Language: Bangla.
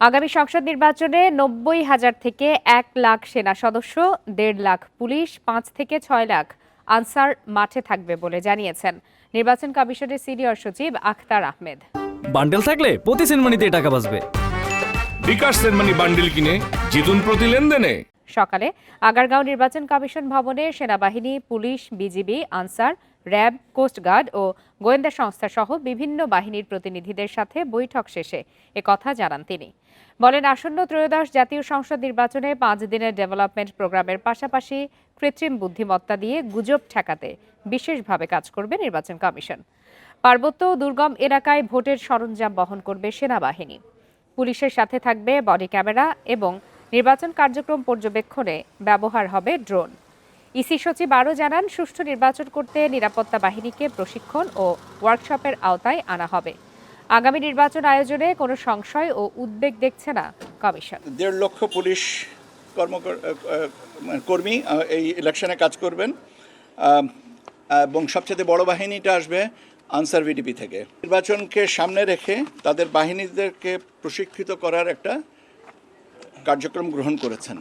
আগামী সংসদ নির্বাচনে নব্বই হাজার থেকে এক লাখ সেনা সদস্য দেড় লাখ পুলিশ পাঁচ থেকে ছয় লাখ আনসার মাঠে থাকবে বলে জানিয়েছেন নির্বাচন কমিশনের সিনিয়র সচিব আখতার আহমেদ। বান্ডেল থাকলে প্রতি সেনমানিতে টাকা বাঁচবে। বিকাশ সেনমানি বান্ডিল কিনে জিতুন প্রতি লেনদেনে। সকালে আগারগাঁও নির্বাচন কমিশন ভবনে সেনাবাহিনী police BGB Ansar RAB coastguard ও গোয়েন্দা সংস্থা সহ বিভিন্ন বাহিনীর প্রতিনিধিদের সাথে বৈঠক শেষে কথা জানান তিনি। বলেন, আসন্ন ত্রয়োদশ জাতীয় সংসদ নির্বাচনে পাঁচ দিনের ডেভেলপমেন্ট প্রোগ্রামের পাশাপাশি কৃত্রিম বুদ্ধিমত্তা দিয়ে গুজব ঠেকাতে বিশেষভাবে কাজ করবে নির্বাচন কমিশন। পার্বত্য দুর্গম এলাকায় ভোটের সরঞ্জাম বহন করবে সেনাবাহিনী। পুলিশের সাথে থাকবে বডি ক্যামেরা এবং নির্বাচন কার্যক্রম পর্যবেক্ষণে ব্যবহার হবে ড্রোন। ইসি সচিব আরও জানান সুষ্ঠু নির্বাচন করতে নিরাপত্তা বাহিনীকে প্রশিক্ষণ ও ওয়ার্কশপের আওতায় আনা হবে। আগামী নির্বাচন আয়োজনে কোনো সংশয় ও উদ্বেগ দেখছে না কমিশন। দেড় লক্ষ পুলিশ আহ, কর্মী এই ইলেকশনে কাজ করবেন। এবং সবচেয়ে বড় বাহিনীটা আসবে আনসার ভিডিপি থেকে। নির্বাচনকে সামনে রেখে তাদের বাহিনীদেরকে প্রশিক্ষিত করার একটা কার্যক্রম গ্রহণ করেছেন।